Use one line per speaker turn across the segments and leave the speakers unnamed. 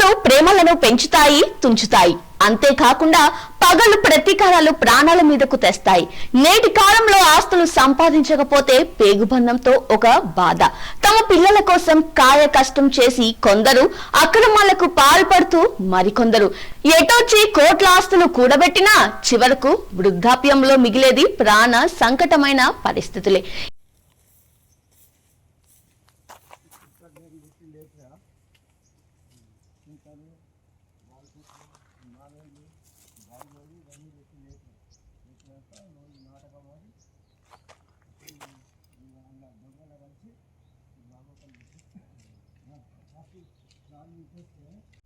ఆస్తులు ప్రేమలను పెంచుతాయి తుంచుతాయి. అంతేకాకుండా పగలు ప్రతీకారాలు ప్రాణాల మీదకు తెస్తాయి. నేటి కాలంలో ఆస్తులు సంపాదించకపోతే పేగుబంధంతో ఒక బాధ. తమ పిల్లల కోసం కాయ కష్టం చేసి కొందరు అక్రమాలకు పాల్పడుతూ మరికొందరు. ఎటొచ్చి కోట్ల ఆస్తులు కూడబెట్టినా చివరకు వృద్ధాప్యంలో మిగిలేది ప్రాణ సంకటమైన పరిస్థితులే.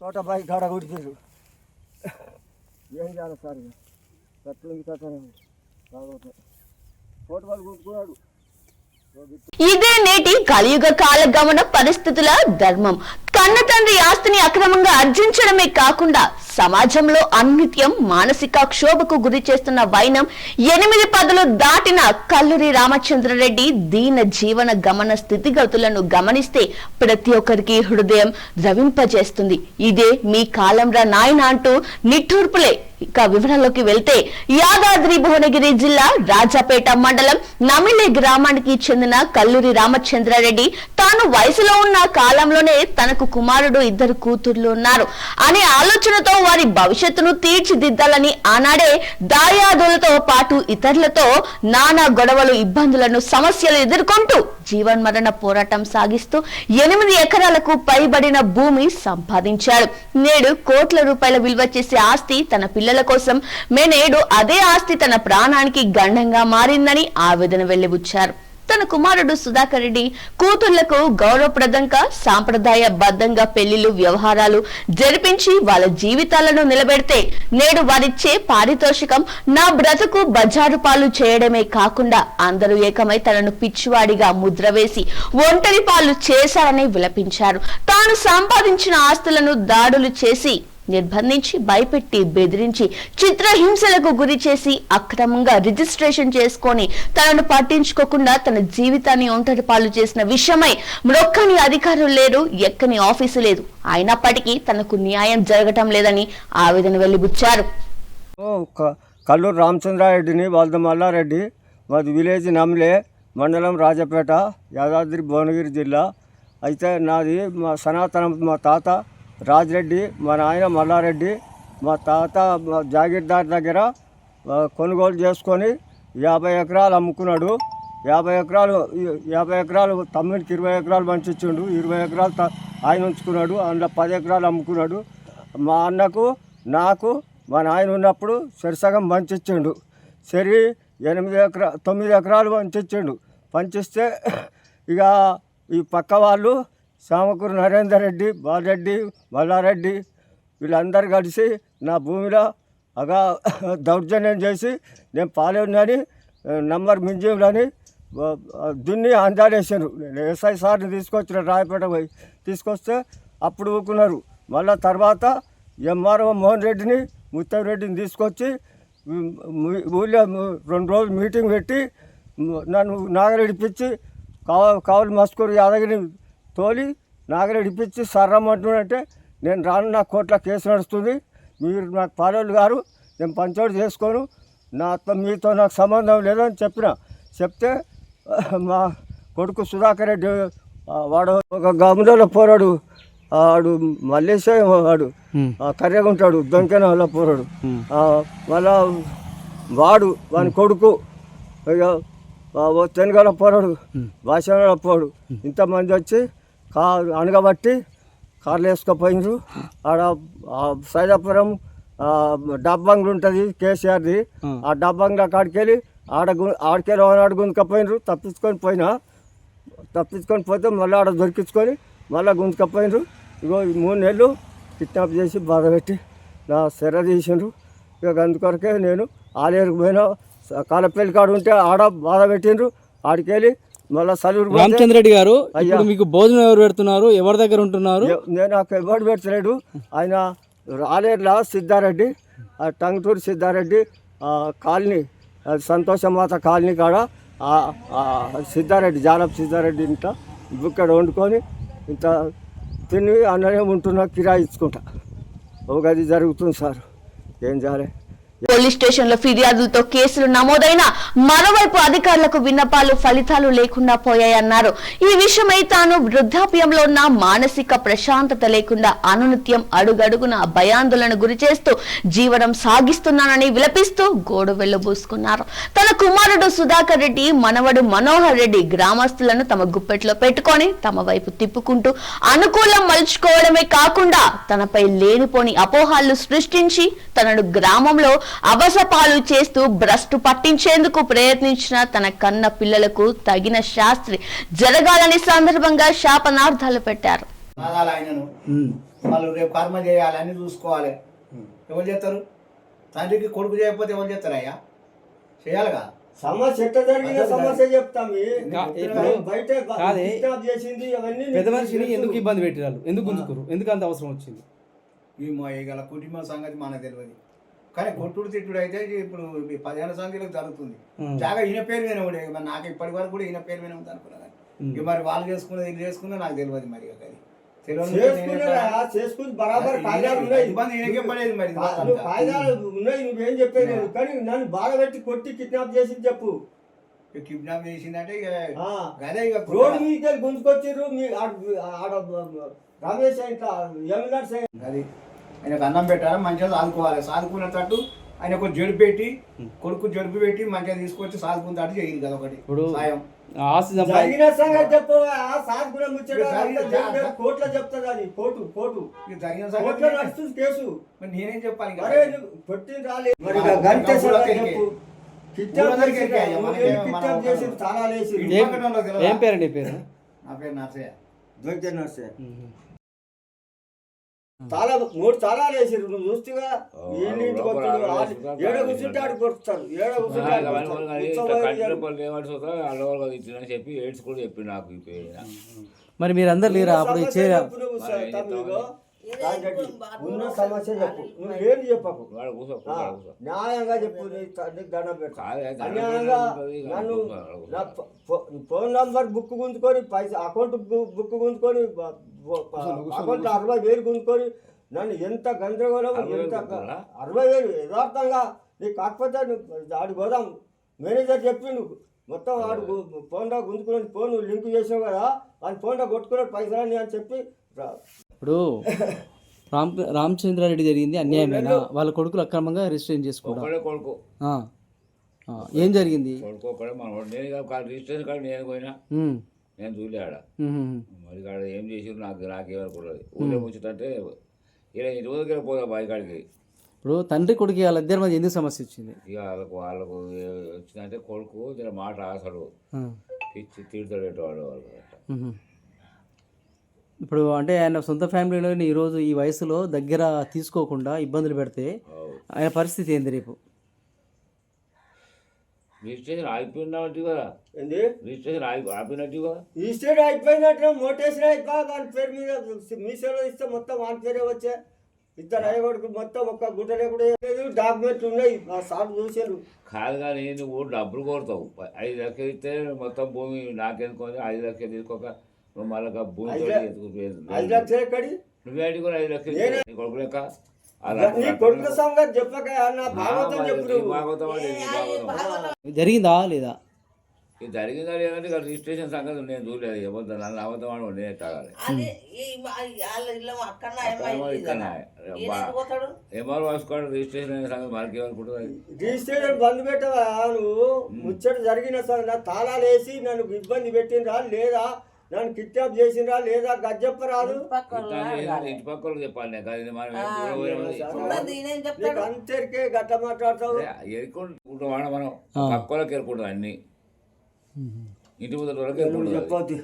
తోట బాయి కాడ కుడిచారు ఏం చేయాలి సార్ ఇక? ఎట్లుంది తోట వాళ్ళు
ఇదే నేటి కలియుగ కాలగమన పరిస్థితుల ధర్మం. కన్న తండ్రి ఆస్తిని అక్రమంగా అర్జించడమే కాకుండా సమాజంలో అన్నిత్యం మానసిక క్షోభకు గురి చేస్తున్న వైనం ఎనిమిది పదులు దాటిన కల్లూరి రామచంద్రరెడ్డి దీన జీవన గమన స్థితిగతులను గమనిస్తే ప్రతి ఒక్కరికి హృదయం ద్రవింపజేస్తుంది. ఇదే మీ కాలంరా నాయన అంటూ నిట్టూర్పులే ఇక వివరాల్లోకి వెళ్తే యాదాద్రి భువనగిరి జిల్లా రాజాపేట మండలం నమిలే గ్రామానికి చెందిన కల్లూరి రామచంద్రారెడ్డి తాను వయసులో ఉన్న కాలంలోనే తనకు కుమారుడు ఇద్దరు కూతుర్లు ఉన్నారు. అనే ఆలోచనతో వారి భవిష్యత్తును తీర్చిదిద్దాలని ఆనాడే దాయాదులతో పాటు ఇతరులతో నానా గొడవలు ఇబ్బందులను సమస్యలు ఎదుర్కొంటూ జీవన్మరణ పోరాటం సాగిస్తూ ఎనిమిది ఎకరాలకు పైబడిన భూమి సంపాదించాడు. నేడు కోట్ల రూపాయల విలువ చేసే ఆస్తి తన పిల్లల కోసం. మే నేడు అదే ఆస్తి తన ప్రాణానికి గండంగా మారిందని ఆవేదన వెళ్ళిబుచ్చారు తన కుమారుడు సుధాకర్ రెడ్డి కూతుళ్ళకు గౌరవప్రదంగా సాంప్రదాయ బద్దంగా పెళ్ళిళ్ళు వ్యవహారాలు జరిపించి వాళ్ళ జీవితాలను నిలబెడితే నేడు వారిచ్చే పారితోషికం నా బ్రతుకు బజారు పాలు చేయడమే కాకుండా అందరూ ఏకమై తనను పిచ్చివాడిగా ముద్ర వేసి ఒంటరి పాలు చేశారని విలపించారు. తాను సంపాదించిన ఆస్తులను దాడులు చేసి నిర్బంధించి భయపెట్టి బెదిరించి చిత్రహింసలకు గురి చేసి అక్రమంగా రిజిస్ట్రేషన్ చేసుకొని తనను పట్టించుకోకుండా తన జీవితాన్ని ఒంటరి పాలు చేసిన విషయమై మ్రొక్కని అధికారులు లేరు ఎక్కని ఆఫీసు లేదు. అయినప్పటికీ తనకు న్యాయం జరగటం లేదని ఆవేదన వెలిబుచ్చారు
ఓ, కల్లూరు రామచంద్రారెడ్డిని వాళ్ళ మల్లారెడ్డి మాది విలేజ్ నమ్లే మండలం రాజపేట యాదాద్రి భువనగిరి జిల్లా. అయితే నాది మా సనాతనం మా తాత రాజరెడ్డి మా నాయన మల్లారెడ్డి మా తాత జాగీర్దార్ దగ్గర కొనుగోలు చేసుకొని యాభై ఎకరాలు అమ్ముకున్నాడు. యాభై ఎకరాలు యాభై ఎకరాలు తమ్మునికి ఇరవై ఎకరాలు పంచిచ్చిండు. ఇరవై ఎకరాలు త- ఆయన ఉంచుకున్నాడు. అందులో పది ఎకరాలు అమ్ముకున్నాడు. మా అన్నకు నాకు మా నాయన ఉన్నప్పుడు సరిసగం పంచిచ్చిండు. సరి ఎనిమిది ఎకరా తొమ్మిది ఎకరాలు పంచిచ్చిండు. పంచిస్తే ఇక ఈ పక్క వాళ్ళు సామకూరు నరేందర్ రెడ్డి బాలరెడ్డి మల్లారెడ్డి వీళ్ళందరూ కలిసి నా భూమిలో అగా దౌర్జన్యం చేసి నేను పాలేనని నంబర్ మింజీలని దున్ని అందాడేసాను నేను ఎస్ఐ సార్ని తీసుకొచ్చిన రాయపేట పోయి తీసుకొస్తే అప్పుడు ఊకున్నారు మళ్ళా తర్వాత ఎంఆర్ఓ మోహన్ రెడ్డిని ముత్తవ్ రెడ్డిని తీసుకొచ్చి ఊళ్ళో రెండు రోజులు మీటింగ్ పెట్టి నన్ను నాగరెడ్డి పిచ్చి కావ కావలి మస్కూరు యాదగిరి తోలి నాగరెడ్డిపించి సర్రమ్మంటున్నట్టే నేను రాను నా కోట్ల కేసు నడుస్తుంది. మీరు నాకు పాలోళ్ళు గారు నేను పంచోడు చేసుకోను. నాతో మీతో నాకు సంబంధం లేదని చెప్పిన. చెప్తే మా కొడుకు సుధాకర్ రెడ్డి వాడు ఒక గమనంలో పోరాడు. వాడు మల్లేశే వాడు. ఆ, కర్రెగా ఉంటాడు దొంకెన వల్ల పోరాడు మళ్ళా వాడు వాని కొడుకు ఇక తెనుగల పోరాడు. భాషలో పోడు ఇంతమంది వచ్చి కా అనగబట్టి కార్లు వేసుకుపోయినారు. ఆడ సైదాపురం డబ్బంగులు ఉంటుంది కేసీఆర్ది. ఆ. డబ్బంగుల కాడికి వెళ్ళి ఆడ గు- ఆడికెళ్ళి ఆడ గుంజుకపోయినారు. తప్పించుకొని పోయినా తప్పించుకొని పోతే మళ్ళీ ఆడ దొరికించుకొని మళ్ళీ గుంజుకపోయినారు. ఇగో ఈ మూడు నెలలు కిడ్నాప్ చేసి బాధ పెట్టి నా సెర తీసిండ్రు. ఇక అందుకొరకే నేను ఆలేరుకు పోయినా. కాలపల్లి కాడ ఉంటే ఆడ బాధ పెట్టిండ్రు. ఆడికెళ్ళి మళ్ళీ సలూరు పోతే?
రామచంద్రెడ్డి గారు ఇప్పుడు మీకు భోజనం ఎవరు పెడుతున్నారు? ఎవరి దగ్గర ఉంటున్నారు?
నేను నాకు ఎవరు పెడతలేడు. ఆయన రాలేర్ల సిద్ధారెడ్డి ఆ టంగుటూరు సిద్ధారెడ్డి కాలనీ అది సంతోషమాత కాలనీ కాడ సిద్ధారెడ్డి జాలప్ సిద్ధారెడ్డి ఇంత ఇక్కడ వండుకొని ఇంత తిని అన్ననే ఉంటున్నా కిరాయి ఇచ్చుకుంటా. ఒక గది జరుగుతుంది సార్. ఏం చేయాలి?
పోలీస్ స్టేషన్లో ఫిర్యాదులతో కేసులు నమోదైన మరోవైపు అధికారులకు విన్నపాలు ఫలితాలు లేకుండా పోయాయన్నారు. ఈ విషయమై తాను వృద్ధాప్యంలో ఉన్న మానసిక ప్రశాంతత లేకుండా అనునిత్యం అడుగడుగున భయాందోళన గురి చేస్తూ జీవనం సాగిస్తున్నానని విలపిస్తూ గోడు వెళ్ళబూసుకున్నారు తన కుమారుడు సుధాకర్ రెడ్డి మనవడు మనోహర్ రెడ్డి గ్రామస్తులను తమ గుప్పెట్లో పెట్టుకొని తమ వైపు తిప్పుకుంటూ అనుకూలం మలుచుకోవడమే కాకుండా తనపై లేనిపోని అపోహాలు సృష్టించి తనను గ్రామంలో అవసపాలు చేస్తూ భ్రష్టు పట్టించేందుకు ప్రయత్నించిన తన కన్న పిల్లలకు తగిన శాస్త్రి జరగాలని సందర్భంగా శాపనార్థాలు పెట్టారు.
వాళ్ళు రేపు కర్మ చేయాలి అన్ని చూసుకోవాలి. ఎవరు చేస్తారు? తండ్రికి కొడుకు చేయకపోతే ఎవరు చేస్తారు అయ్యా? చేయాలిగా?
సమస్య ఎట్ట జరిగిన సమస్య చెప్తాం. బయట చేసింది అవన్నీ
పెద్ద మనిషిని ఎందుకు ఇబ్బంది పెట్టినారు? ఎందుకు గుంజుకురు ఎందుకు అంత అవసరం వచ్చింది?
ఈ మా గల కుటుంబ సంగతి మనకు తెలియదు. కానీ కొట్టుడు తిట్టుడు అయితే ఇప్పుడు ఈ పదిహేను సంఖ్యలకు జరుగుతుంది. జాగా ఈయన పేరు మీద ఉండే మరి నాకు ఇప్పటి వరకు కూడా ఈయన పేరు మీద ఉంది అనుకున్నా కానీ ఇక మరి వాళ్ళు చేసుకున్నది ఇది చేసుకున్నా నాకు తెలియదు మరి అది.
చేసుకుని బరాబర్
పడేది మరి?
కాయిదాలు ఉన్నాయి నువ్వేం చెప్పేది. కానీ నన్ను బాధ పెట్టి కొట్టి కిడ్నాప్ చేసింది చెప్పు.
కిడ్నాప్ చేసిందంటే ఇక. గదే ఇక
రోడ్డు గుంజుకొచ్చిర్రు మీ ఆడ- రమేష్ ఇట్లా
అది. ఆయనకు అన్నం పెట్టాలి మంచిగా సాదుకోవాలి. సాదుకునేటట్టు ఆయన ఒక జడుపు పెట్టి కొడుకు జడుపు పెట్టి మంచిగా తీసుకొచ్చి సాదుకునేటట్టు చేయాలి కదా ఒకటి.
ఇప్పుడు
సాయం.
ఆ ఆస్తి సంపా
జరిగిన సంగతి చెప్పు ఆ సాధకుల ముచ్చట
ఇక జరిగిన
అంతా జరిగిన కోర్టులో చెప్తుంది అది. Court court.
ఇక జరిగిన
కోర్టులో
సంగతి
నడుస్తుంది కేసు.
మరి నేనేం చెప్పాలి?
అరే రాలేదు మరి. చెప్పు.
ఏం పేరండి పేరు?
నా పేరు నర్సయ్య.
దొరికే నర్సే. తాళ మూడు తాళాలు వేసిర్రు. నువ్వు చూస్తుగా ఇంటికి ఏడ కూర్చుంటే ఆడు కొడుతాడు ఏడ కూర్చుంటే ఆడు కొడతాడు. కూర్చోబోయి
ఇచ్చిన చెప్పి ఏడ్స్ కూడా చెప్పి నాకు
మరి మీరు అందరు లేరా? అప్పుడు
చెప్పు నువ్వు ఉన్న సమస్య చెప్పు. నువ్వు ఏం చెప్పకు?
వాడు వాడు
న్యాయంగా చెప్పు నీకు దండం పెట్టు అన్యాయంగా నన్ను. నా ఫోన్ నంబర్ బుక్ గుంజుకొని పైసా అకౌంట్ బుక్ గుంజుకొని అకౌంట్ అరవై వేలు గుంజుకొని నన్ను ఎంత గందరగోళం
అరవై వేలు
ఎంత
గుంజుకున్నాడా?
అరవై వేలు యథార్థంగా. నీకు కాకపోతే నువ్వు ఆడు పోదాం. మేనేజర్ చెప్పిండు మొత్తం ఆడు గు- ఫోన్లో గుంజుకుని ఫోన్ లింక్ చేసావు కదా అని ఫోన్లో కొట్టుకున్నాడు పైసలు అని చెప్పి
ఇప్పుడు రామ్ రామచంద్రారెడ్డి జరిగింది అన్యాయమేనా? వాళ్ళ కొడుకులు అక్రమంగా రిజిస్ట్రేషన్ చేసుకోవడం.
కొడుకు.
ఏం జరిగింది?
కొడుకు ఒక్కడే మన నేను కాదు రిజిస్ట్రేషన్ కార్డు నేను పోయినా. నేను చూలే ఆడ. మరి కాడ ఏం చేసిరు నాకు నాకేమనుకున్నది ఊళ్ళో ముచ్చటంటే ఇలా ఇంటి ముందుకే పోదా బావి కాడికి
ఇప్పుడు తండ్రి కొడుకు వాళ్ళిద్దరి మధ్య ఎందుకు సమస్య వచ్చింది?
ఇక వాళ్ళకు వాళ్ళకు వచ్చిందంటే కొడుకు మాట
ఆ.
పిచ్చి తిడతాడు వాడు వాళ్ళు.
ఇప్పుడు అంటే ఆయన సొంత ఫ్యామిలీలో ఈరోజు ఈ వయసులో దగ్గర తీసుకోకుండా ఇబ్బందులు పెడితే ఆయన పరిస్థితి ఏంది రేపు?
రిజిస్ట్రేషన్ ఆగిపోయినట్టు కదా
ఏంది?
రిజిస్ట్రేషన్ ఆగి ఆపినట్టు కదా
ఈ స్టేట్ అయిపోయినట్టు మోటేషన్ అయిపోయి పేరు మీద మీసేలో ఇస్తే మొత్తం వాని పేరే వచ్చే. ఇద్దరు అయ్యగొడుకు మొత్తం ఒక్క గుడ్డలే కూడా లేదు డాక్యుమెంట్లు ఉన్నాయి మా సార్ చూసారు.
కాదు కానీ నువ్వు డబ్బులు కోరుతావు ఐదు లక్షలు ఇస్తే మొత్తం భూమి నాకెందుకొని ఐదు లక్షలు తీసుకోక నువ్వు మళ్ళీ భూమి
ఐదు లక్షలు ఎక్కడి?
నువ్వే అడిగి ఐదు లక్షలు నీ కొడుకు లెక్క.
జరిగిందా లేదా?
ఇది జరిగిందా లేదంటే రిజిస్ట్రేషన్ సంగతి నేను చూడలేదు. ఎవరు నన్ను అబద్ధం నేనే తాగాలి. ఎంఆర్ వాసుకోవడం రిజిస్ట్రేషన్ అయిన సంగతి మనకి ఏమనుకుంటుంది
రిజిస్ట్రేషన్ బంద్ పెట్టవా? నువ్వు ముచ్చట జరిగిన సార్ నా తాళాలు వేసి నన్ను ఇబ్బంది పెట్టినరా లేదా? నన్ను కిడ్నాప్ చేసినరా లేదా గజ్జప్పరాదు?
ఇంటి పక్క వాళ్ళకి చెప్పాలి
అంతరికే గట్ట మాట్లాడతావు?
ఎరుకుంటూ మనం. పక్క వాళ్ళకి ఎరుకుంటుంది అన్ని. ఇంటి ఎరుకుంటుంది
చెప్పొద్దు.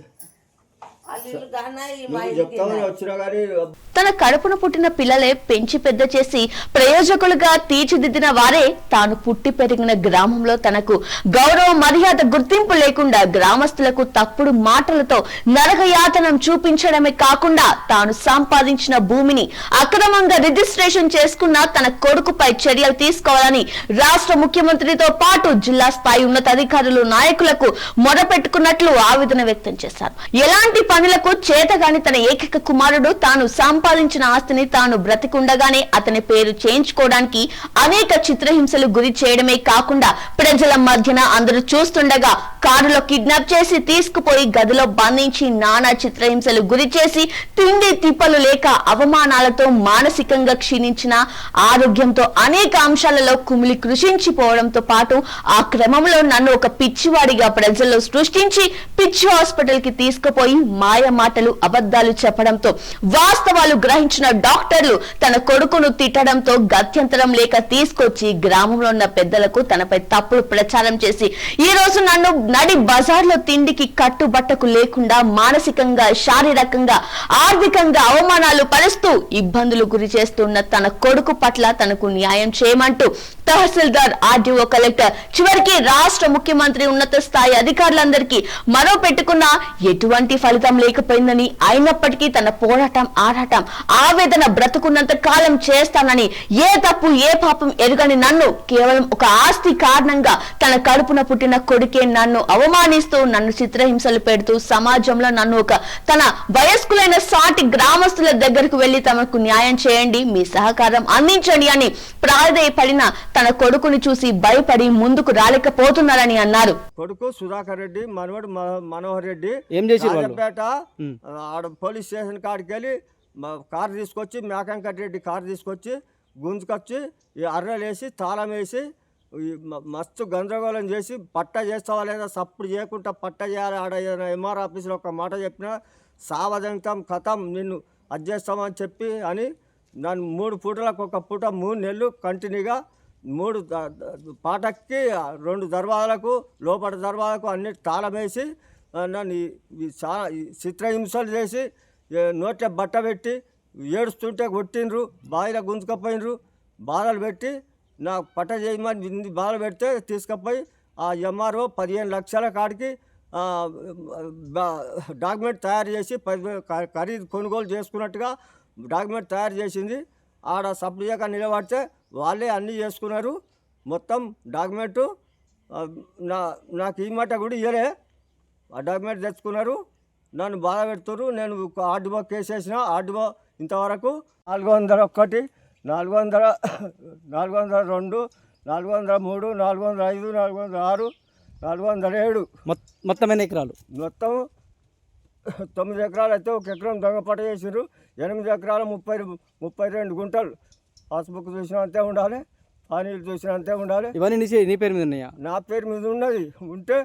తన కడుపున పుట్టిన పిల్లలే పెంచి పెద్ద చేసి ప్రయోజకులుగా తీర్చిదిద్దిన వారే తాను పుట్టి పెరిగిన గ్రామంలో తనకు గౌరవ మర్యాద గుర్తింపు లేకుండా గ్రామస్తులకు తప్పుడు మాటలతో నరకయాతనం చూపించడమే కాకుండా తాను సంపాదించిన భూమిని అక్రమంగా రిజిస్ట్రేషన్ చేసుకున్న తన కొడుకుపై చర్యలు తీసుకోవాలని రాష్ట్ర ముఖ్యమంత్రితో పాటు జిల్లా స్థాయి ఉన్నతాధికారులు నాయకులకు మొరపెట్టుకున్నట్లు ఆవేదన వ్యక్తం చేశారు. ఎలాంటి పనులకు చేతగాని తన ఏకైక కుమారుడు తాను సంపాదించిన ఆస్తిని తాను బ్రతికుండగానే అతని పేరు చేయించుకోవడానికి అనేక చిత్రహింసలు గురి చేయడమే కాకుండా ప్రజల మధ్యన అందరూ చూస్తుండగా కారులో కిడ్నాప్ చేసి తీసుకుపోయి గదిలో బంధించి నానా చిత్రహింసలు గురి చేసి తిండి తిప్పలు లేక అవమానాలతో మానసికంగా క్షీణించిన ఆరోగ్యంతో అనేక అంశాలలో కుమిలి కృషించిపోవడంతో పాటు ఆ క్రమంలో నన్ను ఒక పిచ్చివాడిగా ప్రజల్లో సృష్టించి పిచ్చి హాస్పిటల్కి తీసుకుపోయి మా మాటలు అబద్ధాలు చెప్పడంతో వాస్తవాలు గ్రహించిన డాక్టర్లు తన కొడుకును తిట్టడంతో గత్యంతరం లేక తీసుకొచ్చి గ్రామంలో ఉన్న పెద్దలకు తనపై తప్పుడు ప్రచారం చేసి ఈ రోజు నన్ను నడి బజార్లో తిండికి కట్టుబట్టకు లేకుండా మానసికంగా శారీరకంగా ఆర్థికంగా అవమానాలు పరుస్తూ ఇబ్బందులు గురి చేస్తున్న తన కొడుకు పట్ల తనకు న్యాయం చేయమంటూ తహసీల్దార్ ఆర్డీఓ కలెక్టర్. చివరికి రాష్ట్ర ముఖ్యమంత్రి ఉన్నత స్థాయి అధికారులందరికీ మరో పెట్టుకున్న ఎటువంటి ఫలితం లేకపోయిందని అయినప్పటికీ తన పోరాటం ఆరాటం ఆవేదన బ్రతుకున్నంత కాలం చేస్తానని ఏ తప్పు ఏ పాపం ఎరుగని నన్ను కేవలం ఒక ఆస్తి కారణంగా తన కడుపున పుట్టిన కొడుకే నన్ను అవమానిస్తూ నన్ను చిత్రహింసలు పెడుతూ సమాజంలో నన్ను ఒక తన వయస్కులైన సాటి గ్రామస్తుల దగ్గరకు వెళ్ళి తమకు న్యాయం చేయండి మీ సహకారం అందించండి అని ప్రాధేయపడిన తన కొడుకుని చూసి భయపడి ముందుకు రాలేకపోతున్నారని అన్నారు
కొడుకు సుధాకర్ రెడ్డి మనవడు మ- మనోహర్ రెడ్డి
ఏం?
రాజంపేట. ఆడ పోలీస్ స్టేషన్ కాడికి వెళ్ళి కారు తీసుకొచ్చి మేకంకట్ రెడ్డి కారు తీసుకొచ్చి గుంజుకొచ్చి ఈ అర్రలు వేసి తాళం వేసి మస్తు గందరగోళం చేసి పట్ట చేస్తావా లేదా సప్పుడు చేయకుండా పట్ట చేయాలి ఆడ ఏదైనా ఎంఆర్ ఆఫీస్లో ఒక మాట చెప్పినా సావదంతం కథం నిన్ను అది చేస్తామని చెప్పి అని నన్ను మూడు పూటలకు ఒక పూట మూడు నెలలు కంటిన్యూగా మూడు పాటకి రెండు దర్వాలకు లోపల దర్వాజలకు అన్ని తాళమేసి నన్ను ఈ- చాలా ఈ చిత్రహింసలు చేసి నోట్ల నోట్లో బట్ట పెట్టి ఏడుస్తుంటే కొట్టిండ్రు బావిలో గుంజుకపోయినరు బాధలు పెట్టి నా పట్ట చేయమని ఇన్ని బాధలు పెడితే తీసుకుపోయి ఆ ఎంఆర్ఓ పదిహేను లక్షల కాడికి డాక్యుమెంట్ తయారు చేసి పది ఖరీదు కొనుగోలు చేసుకున్నట్టుగా డాక్యుమెంట్ తయారు చేసింది. ఆడ సప్లియాగా నిలబడితే వాళ్ళే అన్నీ చేసుకున్నారు. మొత్తం డాక్యుమెంటు నా నాకు ఈ మాట కూడా ఇయ్యలే ఆ డాక్యుమెంట్ తెచ్చుకున్నారు. నన్ను బాధ పెడుతున్నారు నేను ఆర్డీఓ కేసు వేసిన ఆర్డీఓ ఇంతవరకు నాలుగు వందల ఒకటి నాలుగు వందల నాలుగు వందల రెండు నాలుగు వందల మూడు నాలుగు వందల ఐదు నాలుగు వందల ఆరు నాలుగు వందల ఏడు
మొత్- మొత్తం ఎన్ని ఎకరాలు?
మొత్తం తొమ్మిది ఎకరాలు అయితే ఒక ఎకరం దొంగపట చేసారు ఎనిమిది ఎకరాలు ముప్పై ముప్పై రెండు గుంటలు. పాస్బుక్ చూసిన అంతే ఉండాలి పానీలు చూసిన అంతే ఉండాలి.
ఇవన్నీ నీ నీ పేరు మీద ఉన్నాయా?
నా పేరు మీద ఉన్నది. ఉంటే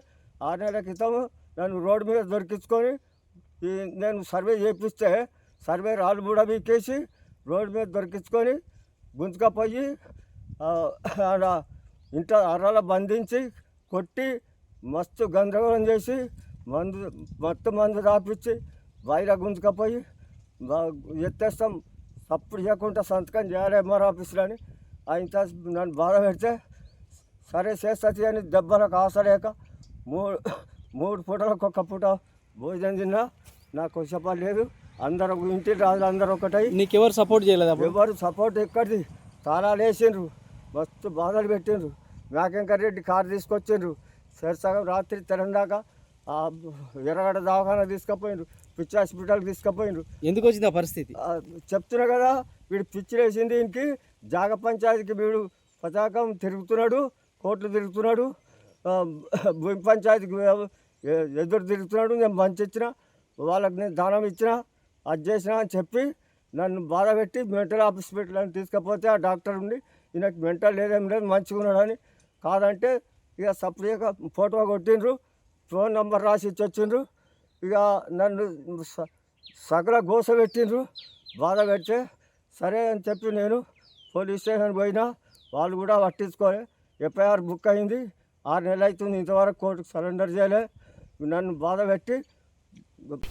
ఆరు నెలల క్రితం నన్ను రోడ్డు మీద దొరికించుకొని నేను సర్వే చేపిస్తే సర్వే రాళ్ళు కూడా బీకేసి రోడ్డు మీద దొరికించుకొని ఆడ ఇంట అర్రల బంధించి కొట్టి మస్తు గందరగోళం చేసి మందు మొత్తం మందు రాపించి వైరా గుంజుకపోయి ఎత్తేస్తాం. తప్పుడు చేయకుండా సంతకం చేయాలి ఎంఆర్ ఆఫీసులో అని. ఆయన నన్ను బాధ పెడితే సరే చేస్తుంది అని దెబ్బలకు ఆశలేక మూడు మూడు పూటలకు ఒక్క పూట భోజనం తిన్నా నాకు చెప్పాలి లేదు. అందరూ ఇంటి రాజులు అందరూ ఒకటై.
నీకెవరు సపోర్ట్ చేయలేదు
ఎవరు సపోర్ట్ ఎక్కడిది? తాళాలు వేసిండ్రు మస్తు బాధలు పెట్టిండ్రు. మేకంకర్ రెడ్డి కారు తీసుకొచ్చిండ్రు. సరిసగం రాత్రి తెరందాకా ఆ ఎర్రగడ్డ దవాఖానా తీసుకుపోయిండ్రు. పిచ్చి హాస్పిటల్కి తీసుకుపోయిండ్రు
ఎందుకు వచ్చింది ఆ పరిస్థితి?
చెప్తున్నా కదా వీడు పిచ్చిలేసింది దీనికి. జాగ పంచాయతీకి వీడు పతాకం తిరుగుతున్నాడు కోట్లు తిరుగుతున్నాడు భూమి పంచాయతీకి ఎదురు తిరుగుతున్నాడు. నేను మంచి ఇచ్చిన వాళ్ళకి నేను దానం ఇచ్చిన అది చేసిన అని చెప్పి నన్ను బాధ పెట్టి మెంటల్ హాస్పిటల్ తీసుకపోతే ఆ డాక్టర్ ఉండి ఈయనకి మెంటల్ లేదేం లేదు మంచిగా ఉన్నాడని కాదంటే ఇక సపరేట్గా ఫోటో కొట్టిండ్రు ఫోన్ నంబర్ రాసి ఇచ్చి వచ్చిండ్రు ఇక నన్ను స- సగల గోస పెట్టిండ్రు. బాధ పెడితే సరే అని చెప్పి నేను పోలీస్ స్టేషన్ పోయినా వాళ్ళు కూడా పట్టించుకోలే. ఎఫ్ఐఆర్ బుక్ అయింది. ఆరు నెలలు అవుతుంది ఇంతవరకు కోర్టుకు సరెండర్ చేయలే. నన్ను బాధ పెట్టి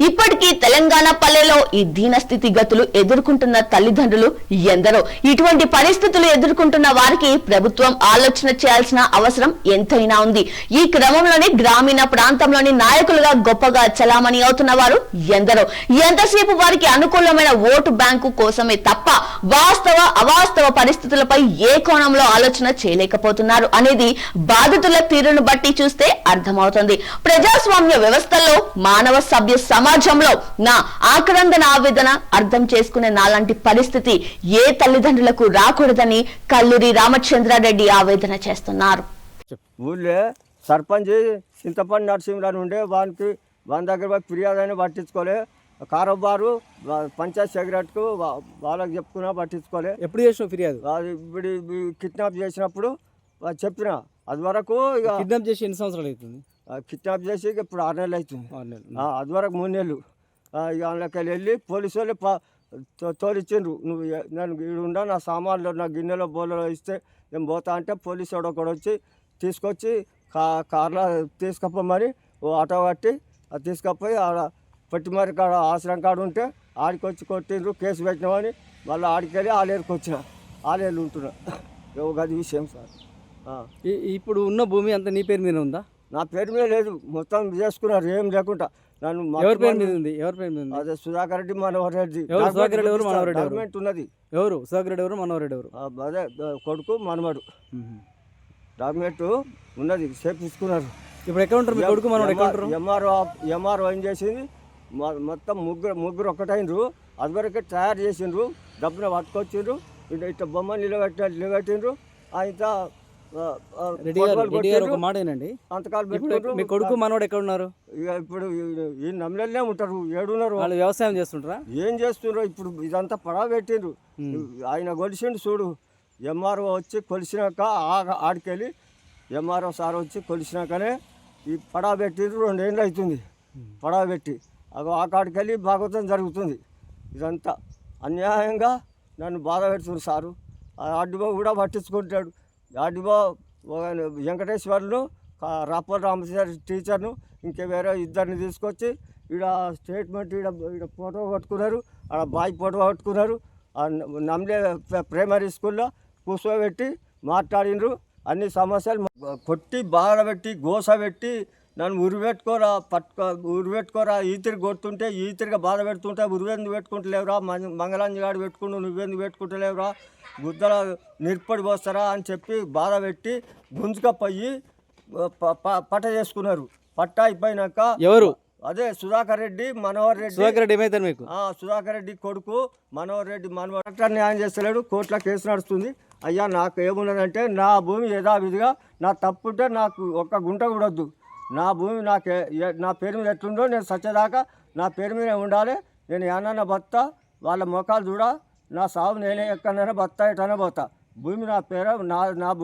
ఇప్పటికీ తెలంగాణ పల్లెలో ఈ దీన స్థితి గతులు ఎదుర్కొంటున్న తల్లిదండ్రులు ఎందరో? ఇటువంటి పరిస్థితులు ఎదుర్కొంటున్న వారికి ప్రభుత్వం ఆలోచన చేయాల్సిన అవసరం ఎంతైనా ఉంది. ఈ క్రమంలోనే గ్రామీణ ప్రాంతంలోని నాయకులుగా గొప్పగా చలామణి అవుతున్న వారు ఎందరో? ఎంతసేపు వారికి అనుకూలమైన ఓటు బ్యాంకు కోసమే తప్ప వాస్తవ అవాస్తవ పరిస్థితులపై ఏ కోణంలో ఆలోచన చేయలేకపోతున్నారు అనేది బాధితుల తీరును బట్టి చూస్తే అర్థమవుతుంది. ప్రజాస్వామ్య వ్యవస్థలో మానవ సభ్య సమాజంలో నా ఆక్రందన ఆవేదన అర్థం చేసుకునే నాలాంటి పరిస్థితి ఏ తల్లిదండ్రులకు రాకూడదని కల్లూరి రామచంద్రారెడ్డి ఆవేదన చేస్తున్నారు.
ఊళ్ళో సర్పంచ్ చింతపండు నరసింహరావు ఉండే వానికి వాని దగ్గర పోయి ఫిర్యాదు అయినా పట్టించుకోలే కారోబారు పంచాయత్ సెక్రటరీకు వాళ్ళకి చెప్పుకున్నా పట్టించుకోలే.
ఎప్పుడు చేసినావు ఫిర్యాదు?
అది ఇప్పుడు కిడ్నాప్ చేసినప్పుడు చెప్పిన. అది వరకు
కిడ్నాప్ చేసి ఎన్ని సంవత్సరాలు అవుతుంది?
కిడ్నాప్ చేసి ఇక ఇప్పుడు ఆరు నెలలు అవుతుంది.
ఆరు నెలలు.
ఆ, అది వరకు మూడు నెలలు. ఇక అందులోకి వెళ్ళి పోలీసు వాళ్ళు తోలిచ్చిండ్రు. నువ్వు నేను ఉండా నా సామాన్లు నా గిన్నెలో బోలలో ఇస్తే నేను పోతా అంటే పోలీసు వాడు ఒకడు వచ్చి తీసుకొచ్చి కా కార్లో తీసుకపోమని ఓ ఆటో కట్టి అది తీసుకపోయి ఆడ పొట్టిమరి కాడ ఆశ్రమం కాడ ఉంటే ఆడికి వచ్చి కొట్టిండ్రు కేసు పెట్టినామని మళ్ళీ ఆడికి వెళ్ళి ఆలేరుకి వచ్చిన. ఆలేరు ఉంటున్నా. గది విషయం సార్.
ఇప్పుడు ఉన్న భూమి అంతా నీ పేరు మీద ఉందా?
నా పేరు మీద లేదు. మొత్తం చేసుకున్నారు ఏం లేకుండా నన్ను
ఎవరి పేరు మీద ఉంది ఎవరి పేరు మీద ఉంది
అదే సుధాకర్ రెడ్డి మనోహర్ రెడ్డి.
ఎవరు? సుధాకర్ రెడ్డి ఎవరు? మనోహర్ రెడ్డి ఎవరు?
డాక్యుమెంట్ ఉన్నది.
ఎవరు? సుధాకర్ రెడ్డి ఎవరు? మనోహర్ రెడ్డి ఎవరు?
అదే కొడుకు మనమడు డాక్యుమెంట్ ఉన్నది. చేపించుకున్నారు
ఇప్పుడు ఎక్కడ ఉంటారు మీ కొడుకు మనోడు ఎక్కడ ఉంటారు?
ఎంఆర్ఓ ఎంఆర్ఓ ఏం చేసింది? మొత్తం ముగ్గురు ముగ్గురు ఒక్కటైనరు అదివరకే తయారు చేసిండ్రు. డబ్బున పట్టుకొచ్చిండ్రు. ఇట్లా ఇట్లా బొమ్మ నిలబెట్టిన నిలబెట్టిండ్రు. ఆయన
ఒక మాట ఏనండి
అంతకాలం
మీ కొడుకు మనోడు ఎక్కడ ఉన్నారు
ఇక ఇప్పుడు ఈ- నమ్మలే ఉంటారు ఏడున్నారు.
వాళ్ళు వ్యవసాయం చేస్తుంటారా?
ఏం చేస్తుండ్రో ఇప్పుడు ఇదంతా పడా పెట్టిండ్రు ఆయన కొలిసిండు చూడు ఎంఆర్ఓ వచ్చి కొలిసినాక ఆ- ఆడికెళ్ళి ఎంఆర్ఓ సార్ వచ్చి కొలిసినాకనే ఈ పడా పెట్టిండ్రు రెండేళ్ళు అవుతుంది. పడా పెట్టి. అగో ఆ కాడికెళ్ళి భాగవతం జరుగుతుంది. ఇదంతా. అన్యాయంగా నన్ను బాధ పెడుతుంది సారు. ఆ ఆర్డిబో కూడా పట్టించుకుంటాడు. ఆర్డిబో వెంకటేశ్వర్లు రాపల్ రామచంద్ర టీచర్ను ఇంకా వేరే ఇద్దరిని తీసుకొచ్చి ఈడ స్టేట్మెంట్ ఈడ ఈడ ఫోటో పట్టుకున్నారు. ఆడ బాయ్ ఫోటో పట్టుకున్నారు. నమ్లే ప్రైమరీ స్కూల్లో కూర్చోబెట్టి మాట్లాడినరు. అన్ని సమస్యలు కొట్టి బాధ పెట్టి గోస పెట్టి నన్ను ఉరిపెట్టుకోరా పట్టుకో ఉరిపెట్టుకోరా ఈతిరి కొడుతుంటే ఈతిరిగా బాధ పెడుతుంటే ఉరివెందుకు పెట్టుకుంటలేవురా? మంగ మంగళంజగాడు పెట్టుకుంటూ నువ్వెందుకు పెట్టుకుంటలేవురా? గుద్దల నిరుపడి పోస్తారా అని చెప్పి బాధ పెట్టి గుంజుకపోయి పట్ట చేసుకున్నారు. పట్ట అయిపోయినాక
ఎవరు?
అదే సుధాకర్ రెడ్డి మనోహర్ రెడ్డి.
సుధాకర్ రెడ్డి ఏమైతారు మీకు?
ఆ, సుధాకర్ రెడ్డి కొడుకు మనోహర్ రెడ్డి మనోహర్ డాక్టర్ న్యాయం చేస్తలేడు కోర్టులో కేసు నడుస్తుంది. అయ్యా నాకు ఏమున్నదంటే నా భూమి యథావిధిగా నా తప్పుంటే నాకు ఒక్క గుంట కూడా వద్దు. నా భూమి నాకు నా పేరు మీద ఎట్లుందో నేను సచ్చేదాకా నా పేరు మీద ఉండాలి. నేను ఏమన్నా భర్త వాళ్ళ మొఖాలు చూడ నా సాగు నేనే ఎక్కడైనా భర్త ఎటనే పోతా. భూమి నా పేరు నా నా భూమి